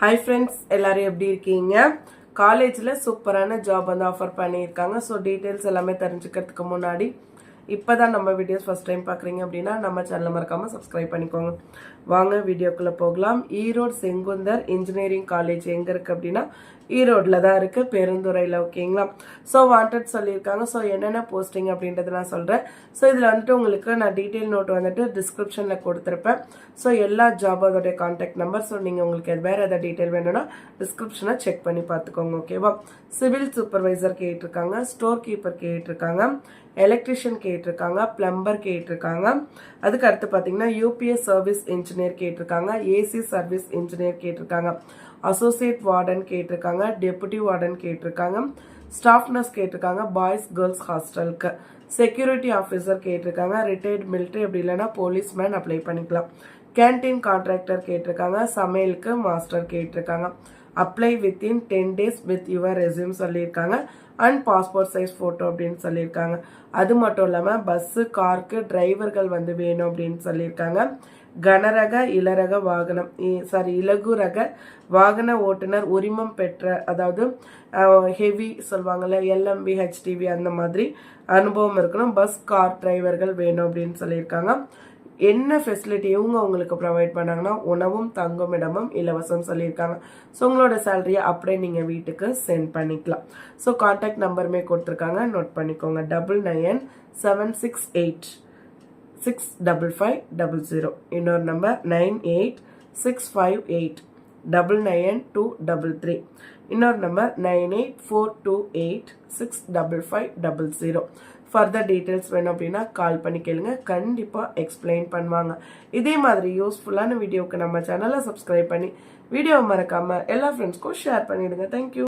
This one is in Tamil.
ஹாய் ஃப்ரெண்ட்ஸ் எல்லாரும் எப்படி இருக்கீங்க? காலேஜில் சூப்பரான ஜாப் வந்து ஆஃபர் பண்ணியிருக்காங்க. ஸோ டீட்டெயில்ஸ் எல்லாமே தெரிஞ்சுக்கிறதுக்கு முன்னாடி இப்போ தான் நம்ம வீடியோஸ் ஃபஸ்ட் டைம் பார்க்குறீங்க அப்படின்னா நம்ம சேனலை மறக்காமல் சப்ஸ்கிரைப் பண்ணிக்கோங்க. வாங்க வீடியோக்குள்ளே போகலாம். ஈரோடு செங்குந்தர் இன்ஜினியரிங் காலேஜ் எங்கே இருக்குது அப்படின்னா ஈரோடில் தான் இருக்குது பெருந்துறையில் ஓகேங்களா ஸோ வாண்டட் சொல்லியிருக்காங்க. ஸோ என்னென்ன போஸ்டிங் அப்படின்றத நான் சொல்கிறேன் ஸோ இதில் வந்துட்டு உங்களுக்கு நான் டீட்டெயில் நோட் வந்துட்டு டிஸ்கிரிப்ஷனில் கொடுத்துருப்பேன். ஸோ எல்லா ஜாப் அதோடைய காண்டாக்ட் நம்பர் ஸோ நீங்கள் உங்களுக்கு வேறு எதாவது டீட்டெயில் வேணும்னா டிஸ்கிரிப்ஷனை செக் பண்ணி பார்த்துக்கோங்க ஓகேவா சிவில் சூப்பர்வைசர் கேட்டிருக்காங்க ஸ்டோர் கீப்பர் கேட்டிருக்காங்க எலக்ட்ரிஷியன் கேட்டிருக்காங்க பிளம்பர் கேட்டிருக்காங்க. அதுக்கு அடுத்து பார்த்தீங்கன்னா யூபிஎஸ் சர்வீஸ் இன்ஜினியர் கேட்டிருக்காங்க ஏசி சர்வீஸ் இன்ஜினியர் கேட்டிருக்காங்க. அசோசியேட் வார்டன் கேட்டிருக்காங்க டெபுட்டி வார்டன் கேட்டிருக்காங்க. ஸ்டாஃப் நர்ஸ் கேட்டிருக்காங்க பாய்ஸ் கேர்ள்ஸ் ஹாஸ்டலுக்கு செக்யூரிட்டி ஆஃபீஸர் கேட்டிருக்காங்க ரிட்டையர்ட் மிலிட்ரி அப்படி இல்லைன்னா போலீஸ்மேன் அப்ளை பண்ணிக்கலாம். கேன்டீன் கான்ட்ராக்டர் கேட்டிருக்காங்க சமையலுக்கு மாஸ்டர் கேட்டிருக்காங்க. Apply within ten days with your resume சொல்லியிருக்காங்க. அண்ட் பாஸ்போர்ட் சைஸ் ஃபோட்டோ அப்படின்னு சொல்லியிருக்காங்க. அது மட்டும் இல்லாமல் பஸ்ஸு கார்க்கு டிரைவர்கள் வந்து வேணும் அப்படின்னு சொல்லியிருக்காங்க. கனரக இளரக வாகனம் சாரி இலகு ரக வாகன ஓட்டுநர் உரிமம் பெற்ற அதாவது ஹெவி சொல்லுவாங்கல்ல எல்எம்பி ஹெச்டிவி அந்த மாதிரி அனுபவம் இருக்கணும். பஸ் கார் டிரைவர்கள் வேணும் அப்படின்னு சொல்லியிருக்காங்க. என்ன ஃபெசிலிட்டி இவங்க உங்களுக்கு ப்ரொவைட் பண்ணாங்கன்னா உணவும் தங்குமிடமும் இலவசம் சொல்லியிருக்காங்க. ஸோ உங்களோட சேலரியை அப்படியே நீங்கள் வீட்டுக்கு சென்ட் பண்ணிக்கலாம். ஸோ காண்டாக்ட் நம்பருமே கொடுத்துருக்காங்க. நோட் பண்ணிக்கோங்க. Double nine seven six eight six double five double zero இன்னொரு number nine eight six five eight double nine two double three இன்னொரு number nine eight four two eight six double five double zero further details வேணும் அப்படின்னா கால் பண்ணி கேளுங்க. கண்டிப்பாக எக்ஸ்பிளைன் பண்ணுவாங்க. இதே மாதிரி யூஸ்ஃபுல்லான வீடியோவுக்கு நம்ம சேனலை சப்ஸ்கிரைப் பண்ணி வீடியோ மறக்காமல் எல்லா ஃப்ரெண்ட்ஸ்க்கும் ஷேர் பண்ணிவிடுங்க தேங்க்யூ